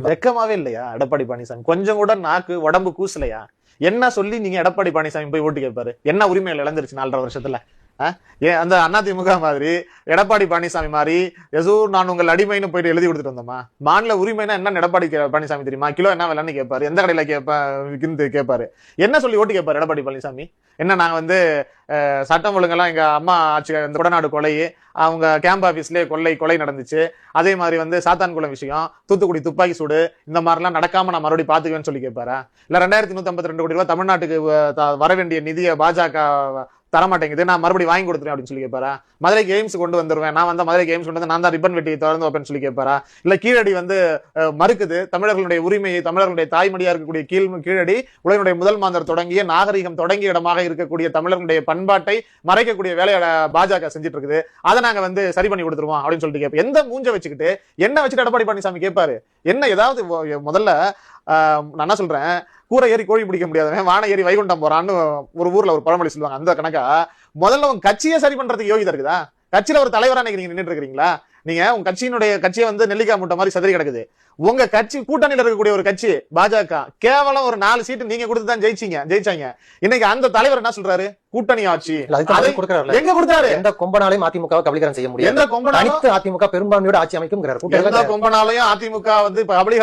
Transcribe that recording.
வெக்கமாவே இல்லையா எடப்பாடி பழனிசாமி? கொஞ்சம் கூட நாக்கு உடம்பு கூசலையா? என்ன சொல்லி நீங்க எடப்பாடி பழனிசாமி போய் ஓட்டு கேட்பாரு என்ன உரிமைகள் இழந்துருச்சு நாலரை வருஷத்துல? ஏன் அந்த அதிமுக மாதிரி எடப்பாடி பழனிசாமி மாதிரி எசூர் நான் உங்கள் அடிமைன்னு போயிட்டு எழுதி கொடுத்துட்டு வந்தோமா? மாநில உரிமைனா என்ன எடப்பாடி பழனிசாமி தெரியுமா? கிலோ என்ன விலைன்னு கேட்பாரு எந்த கடையில் கேட்பா கேட்பாரு என்ன சொல்லி ஓட்டு கேட்பாரு எடப்பாடி பழனிசாமி? என்ன நாங்கள் வந்து சட்டம் ஒழுங்கெல்லாம் எங்க அம்மா ஆட்சி இந்த கொடநாடு கொலை அவங்க கேம்ப் ஆபீஸ்லயே கொள்ளை கொலை நடந்துச்சு. அதே மாதிரி வந்து சாத்தான்குளம் விஷயம் தூத்துக்குடி துப்பாக்கி சூடு இந்த மாதிரிலாம் நடக்காம நான் மறுபடியும் பார்த்துக்குவேன்னு சொல்லி கேட்பாரா இல்லை ரெண்டாயிரத்தி நூற்றி ஐம்பத்தி ரெண்டு கோடி ரூபா தமிழ்நாட்டுக்கு வர வேண்டிய நிதியை பாஜக தரமாட்டேங்குது. நான் மறுபடியும் வாங்கி கொடுத்துறேன் அப்படின்னு சொல்லி கேட்பாரா மதுரை கேம்ஸ் கொண்டு வந்துருவேன். நான் வந்து மதுரை கேம்ஸ் கொண்டு வந்து நான் தான் ரிப்பன் வெட்டி திறந்து வைப்பேன்னு சொல்லி கேட்பாரா இல்ல கீழடி வந்து மறுக்குது. தமிழர்களுடைய உரிமையை தமிழர்களுடைய தாய்மொழியா இருக்கக்கூடிய கீழ் கீழடி உலகினுடைய முதல் மாந்தர் தொடங்கிய நாகரிகம் தொடங்கிய இடமாக இருக்கக்கூடிய தமிழர்களுடைய பண்பாட்டை மறைக்கக்கூடிய வேலையை பாஜக செஞ்சுட்டு இருக்குது அதை நாங்க வந்து சரி பண்ணி கொடுத்துருவோம் அப்படின்னு சொல்லிட்டு கேட்போம் எந்த மூஞ்ச வச்சுக்கிட்டு என்ன வச்சுட்டு எடப்பாடி பழனிசாமி கேட்பாரு என்ன ஏதாவது முதல்ல ஆஹ், நான் என்ன சொல்றேன்? கூரை ஏறி கோழி பிடிக்க முடியாதவன் வான ஏறி வைகுண்டம் போறான்னு ஒரு ஊர்ல ஒரு பழமொழி சொல்லுவாங்க. அந்த கணக்கா? முதல்ல உங்க கட்சியை சரி பண்றதுக்கு யோகிதா இருக்குதா? கட்சியில ஒரு தலைவரா நீங்க நின்னுட்டு இருக்கீங்களா நீங்க உங்க கட்சியினுடைய கட்சியை வந்து நெல்லிக்காய் மூட்டை மாதிரி சதறி கிடக்குது. உங்க கட்சி கூட்டணியில இருக்கக்கூடிய ஒரு கட்சி பாஜக கேவலம் ஒரு நாலு சீட்டு நீங்க கொடுத்து தான் ஜெயிச்சீங்க ஜெயிச்சாங்க. இன்னைக்கு அந்த தலைவர் என்ன சொல்றாரு? கூட்டணி ஆட்சி. எங்க கொடுத்தாரு? எந்த கொம்பனாலையும் அதிமுகவை கபலீகரம் செய்ய முடியாது. எந்த கொம்பனாலும் அதிமுக பெரும்பான்மையோட ஆட்சி அமைக்கும் எந்த கொம்பனாலையும் அதிமுக வந்து இப்ப கபலி